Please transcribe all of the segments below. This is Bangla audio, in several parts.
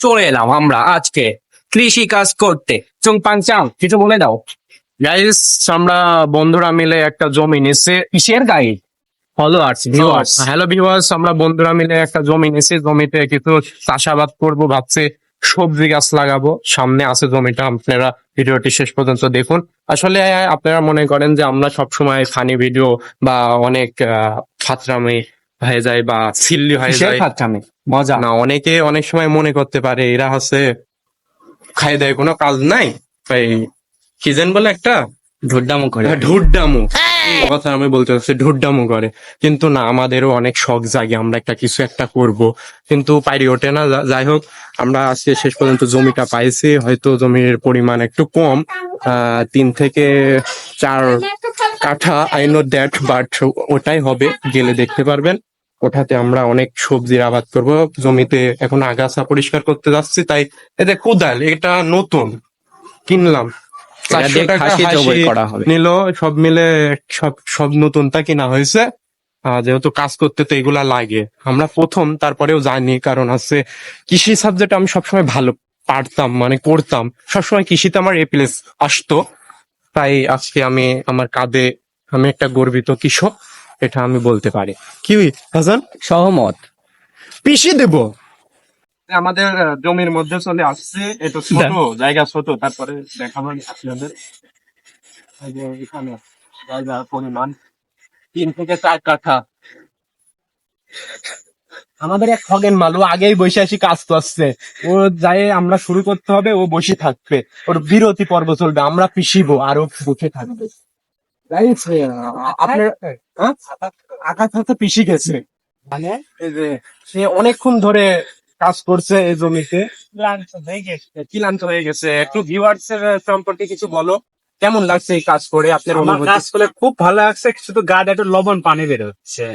চলে এলাম আমরা আজকে কৃষি কাজ করতে। চুং পাংচাং কিছু বলে দাও। গাইস আমরা বন্ধুরা মিলে একটা জমি নিচ্ছে কিসের গাই ফলোয়ার্স ভিউয়ার্স হ্যালো ভিউয়ার্স আমরা বন্ধুরা মিলে একটা জমি নিছি জমিতে কিছু চাষাবাদ করব ভাবছি সবজি গাছ লাগাবো। সামনে আছে জমিটা আপনারা ভিডিওটি শেষ পর্যন্ত দেখুন। আসলে আপনারা মনে করেন যে আমরা সবসময় ফানি ভিডিও বা অনেক ফাতরামি হয়ে যায় বা সিল্লি হয়ে যায় খাচ্ছামি মজা। না অনেকে অনেক সময় মনে করতে পারে এরা হচ্ছে খাই দেয় কোনো কাজ নাই। তাই কি যেন বলে একটা? ঢুড্ডামো করে। ঢুড্ডামু। কথা আমি বলতে চাচ্ছি ঢুড্ডামু করে। কিন্তু না আমাদেরও অনেক শখ জাগে আমরা একটা কিছু একটা করব। কিন্তু পাইরি ওঠে না যাই হোক আমরা আজকে শেষ পর্যন্ত জমিটা পাইছি হয়তো জমির পরিমাণ একটু কম। আহ, তিন থেকে চার কাঠা আই নো দ্যাট বাট ওটাই হবে গেলে দেখতে পারবেন। ওটাতে আমরা অনেক সবজির আবাদ করব। জমিতে এখন আগাছা পরিষ্কার করতে যাচ্ছি তাই এতে কোদাল এটা নতুন কিনলাম। এটা দিয়ে 400 টাকা খাসি জবাই হাসি করা হবে। নিল সব মিলে সব সব নতুনটা কিনা হয়েছে। যেহেতু কাজ করতে তো এগুলা লাগে। আমরা প্রথম তারপরেও জানি কারণ আছে কৃষি সাবজেক্ট আমি সবসময় ভালো পারতাম মানে করতাম। সবসময় কৃষিতে আমার এ প্লেস আসতো। তাই আজকে আমি আমার কাঁধে আমি একটা গর্বিত কৃষক। এটা আমি বলতে পারি। কি হাসান? সহমত। পিষি দেব। আমাদের জমির মধ্যে চলে আসছে। এটা ছোট জায়গা ছোট তারপরে দেখাবো আপনাদের। এখানে জায়গার পরিমাণ। তিন থেকে চার কাঠা। আমাদের এক খগেন মালু আগেই বসে আসি কাজ করছে ও যাই আমরা শুরু করতে হবে ও বসে থাকবে। ওর বিরতি পর্ব চলবে। আমরা পিষিবো আর ও বসে থাকবে। আহ, আপনার হ্যাঁ? আকাশ হাতে পিষি গেছে। মানে? সে অনেকক্ষণ ধরে কাজ করছে এই জমিতে। ক্লান্ত হয়ে গেছে। একটু ভিউয়ার্স এর সম্পর্কে কিছু বলো। কেমন লাগছে এই কাজ করে? আপনার কাজ করলে খুব ভালো লাগছে শুধু গায়ে একটু লবণ পানি বেরোচ্ছে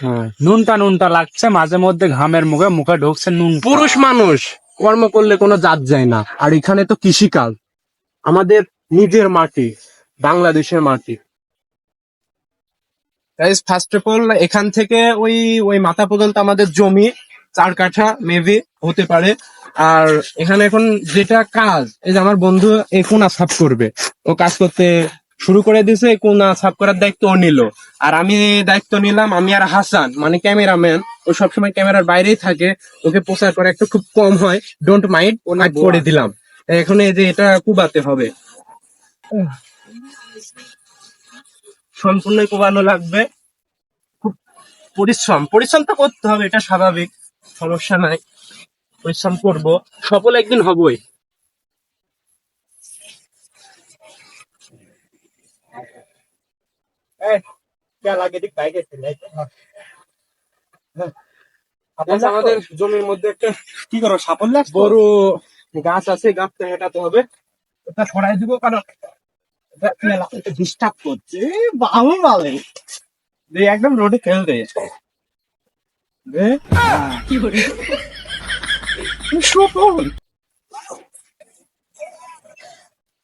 হ্যাঁ। নুনটা নুনটা লাগছে মাঝে মধ্যে ঘামের মুখে মুখে ঢুকছে নুন পুরুষ মানুষ কর্ম করলে কোনো জাত যায় না। আর এখানে তো কৃষিকাজ। আমাদের নিজের মাটি বাংলাদেশের মাটি। ফার্স্ট অফ অল এখান থেকে ওই ওই মাথা পর্যন্ত আমাদের জমি চার কাঠা মেবি হতে পারে। আর এখানে এখন যেটা কাজ এই যে আমার বন্ধু এই কোনা সাফ করবে। ও কাজ করতে শুরু করে দিয়েছে এই কোনা সাফ করার দায়িত্ব ও নিল। আর আমি দায়িত্ব নিলাম আমি আর হাসান মানে ক্যামেরাম্যান ও সবসময় ক্যামেরার বাইরেই থাকে। ওকে প্রচার করে একটু খুব কম হয়। ডোন্ট মাইন্ড ও নাইট করে দিলাম। এখন এই যে এটা কুবাতে হবে। সম্পূর্ণ কুবানো লাগবে। খুব পরিশ্রম। পরিশ্রম তো করতে হবে এটা স্বাভাবিক। সমস্যা নাই। পরিশ্রম করব। সফল একদিন হবই। আচ্ছা, আমাদের জমির মধ্যে একটা কি করো সাফল্য বড় গাছ আছে গাছটা হেঁটাতে হবে। ওটা সরাই দিব কারণ ডিস্টার্ব করছে বাবু বলে দে একদম রোডে ফেল দে। দে সফল।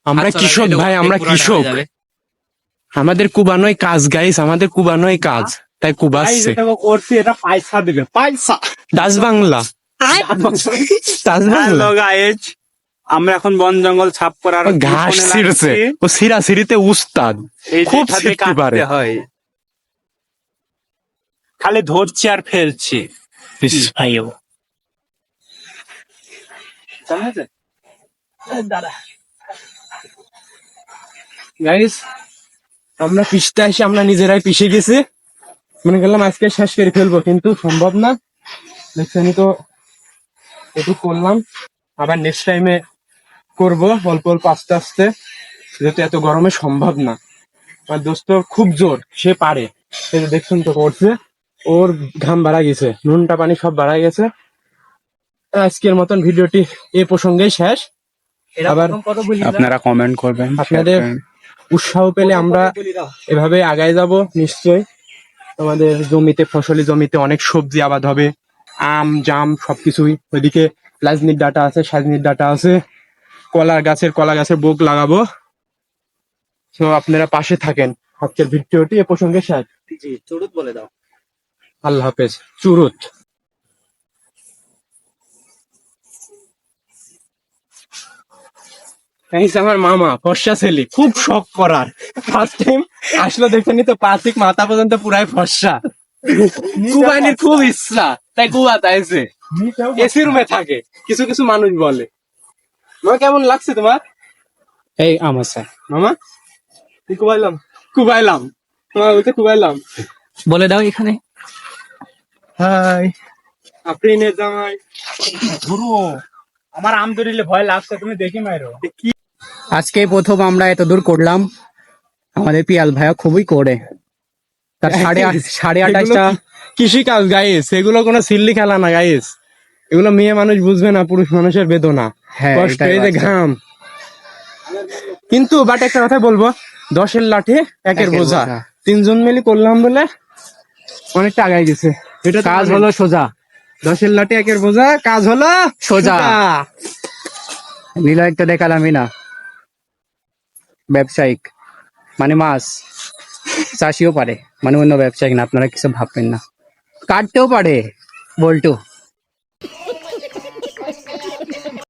আমরা কৃষক ভাই আমরা কৃষক। আমাদের কুবানোই কাজ গাইস আমাদের কুবানোই কাজ। তাই কুবাচ্ছে করছি এটা পয়সা দিবে পয়সা। দাস বাংলা। দাস বাংলা। হ্যালো আমরা এখন বন জঙ্গল ছাপ করার ঘাস ছিঁড়ছে। ও সিরা সিঁড়িতে উস্তাদ। খুব ছিঁড়তে পারে। হয়। খালি ধরছি আর ফেলছি। ভাইও গাইস আমরা পিষতে আসি আমরা নিজেরাই পিষে গেছি। মনে করলাম আজকে শেষ করে ফেলব কিন্তু সম্ভব না। দেখছেন তো একটু করলাম। আবার নেক্সট টাইমে করব অল্প অল্প আস্তে আস্তে যেহেতু এত গরমে সম্ভব না। আমার দোস্ত খুব জোর সে পারে। যে দেখছেন তো করছে ওর ঘাম বাড়া গেছে নুনটা পানি সব বাড়া গেছে। আজকের মতন ভিডিওটি এ প্রসঙ্গেই শেষ। আবার আপনারা কমেন্ট করবেন আপনাদের উৎসাহ পেলে আমরা এভাবে আগায় যাব নিশ্চয় আমাদের জমিতে ফসলি জমিতে অনেক সবজি আবাদ হবে। আম জাম সবকিছুই। ওইদিকে লাজনির ডাটা আছে সাজনির ডাটা আছে। কলা গাছের কলা গাছের বোক লাগাবো। তো আপনারা পাশে থাকেন আজকের ভিডিওটি এ প্রসঙ্গে শেষ চুরুত বলে দাও। আল্লাহ হাফেজ চুরুত গাইস আমার মামা ফর্সা ছেলে খুব শখ করার। ফার্স্ট টাইম আসলো দেখেনি তো পাতিক মাথা পর্যন্ত পুরাই ফর্সা। কুবাইনির খুব ইচ্ছা তাই কুবাতে আইছে। এসি রুমে থাকে কিছু কিছু মানুষ বলে। মামা কেমন লাগছে তোমার? এই আমার স্যার মামা তুই কুবাইলাম কুবাইলাম মামা বলতে কুবাইলাম বলে দাও এখানে। হাই। আপনি নে জামাই। গুরু আমার আম ধরিলে ভয় লাগছে তুমি দেখি মাইরো। আজকে প্রথম আমরা এত দূর করলাম। আমাদের পিয়াল ভাইয়া খুবই করে। তার সাড়ে আট সাড়ে আঠাশটা কৃষি কাজ গাইস এগুলো কোনো সিল্লি খেলা না গাইস এগুলো মেয়ে মানুষ বুঝবে না পুরুষ মানুষের বেদনা। হ্যাঁ, কষ্ট এই যে ঘাম। কিন্তু বাট একটা কথা বলব দশের লাঠি একের বোঝা। তিনজন মিলে করলাম বলে অনেকটা আগাই গেছে। এটা কাজ হলো সোজা। দশের লাঠি একের বোঝা কাজ হলো সোজা। নিলয়কে দেখালামই না ব্যবসায়িক মানে মাছ। চাষিও পারে মানে অন্য ব্যবসায়িক না আপনারা কিছু ভাববেন না। কাটতেও পারে বল্টু।